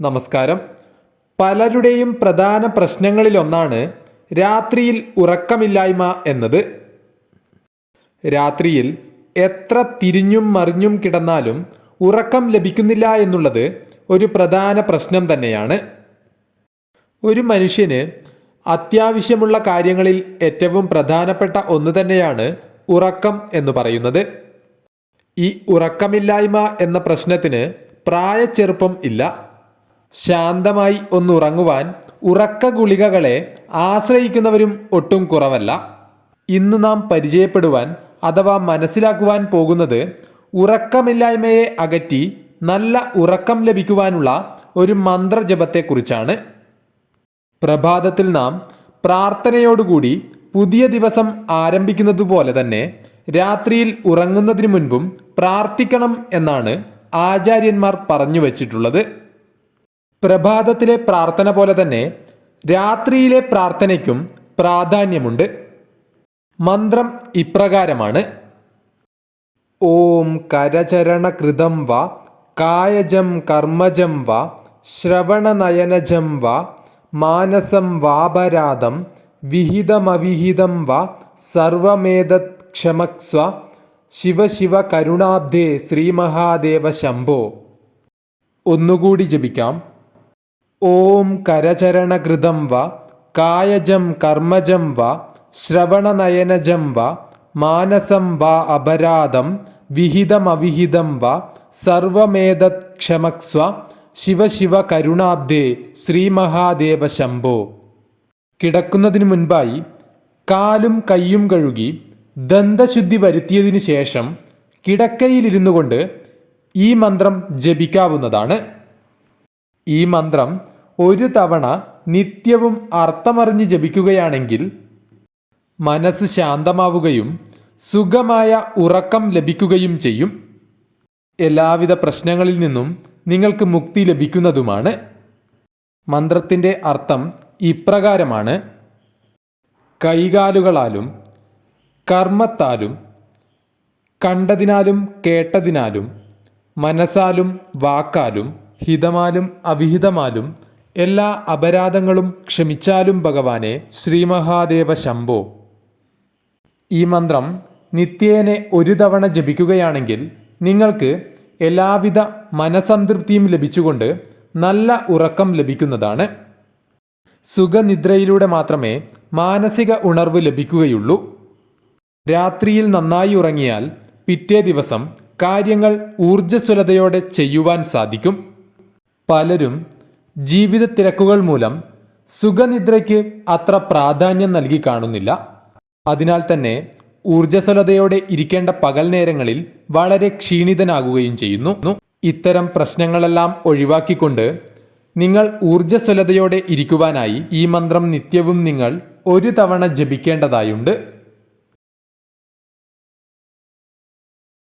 നമസ്കാരം. പലരുടെയും പ്രധാന പ്രശ്നങ്ങളിലൊന്നാണ് രാത്രിയിൽ ഉറക്കമില്ലായ്മ എന്നത്. രാത്രിയിൽ എത്ര തിരിഞ്ഞും മറിഞ്ഞും കിടന്നാലും ഉറക്കം ലഭിക്കുന്നില്ല എന്നുള്ളത് ഒരു പ്രധാന പ്രശ്നം തന്നെയാണ്. ഒരു മനുഷ്യന് അത്യാവശ്യമുള്ള കാര്യങ്ങളിൽ ഏറ്റവും പ്രധാനപ്പെട്ട ഒന്ന് തന്നെയാണ് ഉറക്കം എന്ന് പറയുന്നത്. ഈ ഉറക്കമില്ലായ്മ എന്ന പ്രശ്നത്തിന് പ്രായച്ചെറുപ്പം ഇല്ല. ശാന്തമായി ഒന്നുറങ്ങുവാൻ ഉറക്ക ഗുളികകളെ ആശ്രയിക്കുന്നവരും ഒട്ടും കുറവല്ല. ഇന്ന് നാം പരിചയപ്പെടുവാൻ അഥവാ മനസ്സിലാക്കുവാൻ പോകുന്നത് ഉറക്കമില്ലായ്മയെ അകറ്റി നല്ല ഉറക്കം ലഭിക്കുവാനുള്ള ഒരു മന്ത്രജപത്തെക്കുറിച്ചാണ്. പ്രഭാതത്തിൽ നാം പ്രാർത്ഥനയോടുകൂടി പുതിയ ദിവസം ആരംഭിക്കുന്നതുപോലെ തന്നെ രാത്രിയിൽ ഉറങ്ങുന്നതിന് മുൻപും പ്രാർത്ഥിക്കണം എന്നാണ് ആചാര്യന്മാർ പറഞ്ഞു വച്ചിട്ടുള്ളത്. പ്രഭാതത്തിലെ പ്രാർത്ഥന പോലെ തന്നെ രാത്രിയിലെ പ്രാർത്ഥനയ്ക്കും പ്രാധാന്യമുണ്ട്. മന്ത്രം ഇപ്രകാരമാണ്. ഓം കരചരണകൃതം വ കായജം കർമ്മജം വ ശ്രവണനയനജം വ മാനസം വാപരാധം വിഹിതമവിഹിതം വ സർവമേതത് ക്ഷമക്സ്വ ശിവ ശിവ കരുണാബ്ധേ ശ്രീമഹാദേവ ശംഭോ. ഒന്നുകൂടി ജപിക്കാം. ഓം കരചരണകൃതം വ കായജം കർമ്മജം വ ശ്രവണനയനജം വ മാനസം വ അപരാധം വിഹിതമവിഹിതം വ സർവമേതത് ക്ഷമക്സ്വ ശിവ ശിവ കരുണാബ്ദേ ശ്രീമഹാദേവ ശംഭോ. കിടക്കുന്നതിനു മുൻപായി കാലും കൈയും കഴുകി ദന്തശുദ്ധി വരുത്തിയതിനു ശേഷം കിടക്കയിലിരുന്നു കൊണ്ട് ഈ മന്ത്രം ജപിക്കാവുന്നതാണ്. ഈ മന്ത്രം ഒരു തവണ നിത്യവും അർത്ഥമറിഞ്ഞ് ജപിക്കുകയാണെങ്കിൽ മനസ്സ് ശാന്തമാവുകയും സുഖമായ ഉറക്കം ലഭിക്കുകയും ചെയ്യും. എല്ലാവിധ പ്രശ്നങ്ങളിൽ നിന്നും നിങ്ങൾക്ക് മുക്തി ലഭിക്കുന്നതുമാണ്. മന്ത്രത്തിന്റെ അർത്ഥം ഇപ്രകാരമാണ്. കൈകാലുകളാലും കർമ്മത്താലും കണ്ടതിനാലും കേട്ടതിനാലും മനസ്സാലും വാക്കാലും ഹിതമാലും അവിഹിതമാലും എല്ലാ അപരാധങ്ങളും ക്ഷമിച്ചാലും ഭഗവാനെ ശ്രീമഹാദേവ ശംഭോ. ഈ മന്ത്രം നിത്യേനെ ഒരു തവണ ജപിക്കുകയാണെങ്കിൽ നിങ്ങൾക്ക് എല്ലാവിധ മനസംതൃപ്തിയും ലഭിച്ചുകൊണ്ട് നല്ല ഉറക്കം ലഭിക്കുന്നതാണ്. സുഖനിദ്രയിലൂടെ മാത്രമേ മാനസിക ഉണർവ് ലഭിക്കുകയുള്ളൂ. രാത്രിയിൽ നന്നായി ഉറങ്ങിയാൽ പിറ്റേ ദിവസം കാര്യങ്ങൾ ഊർജസ്വലതയോടെ ചെയ്യുവാൻ സാധിക്കും. പലരും ജീവിത തിരക്കുകൾ മൂലം സുഖനിദ്രയ്ക്ക് അത്ര പ്രാധാന്യം നൽകി കാണുന്നില്ല. അതിനാൽ തന്നെ ഊർജസ്വലതയോടെ ഇരിക്കേണ്ട പകൽ നേരങ്ങളിൽ വളരെ ക്ഷീണിതനാകുകയും ചെയ്യുന്നു. ഇത്തരം പ്രശ്നങ്ങളെല്ലാം ഒഴിവാക്കിക്കൊണ്ട് നിങ്ങൾ ഊർജസ്വലതയോടെ ഇരിക്കുവാനായി ഈ മന്ത്രം നിത്യവും നിങ്ങൾ ഒരു തവണ ജപിക്കേണ്ടതായുണ്ട്.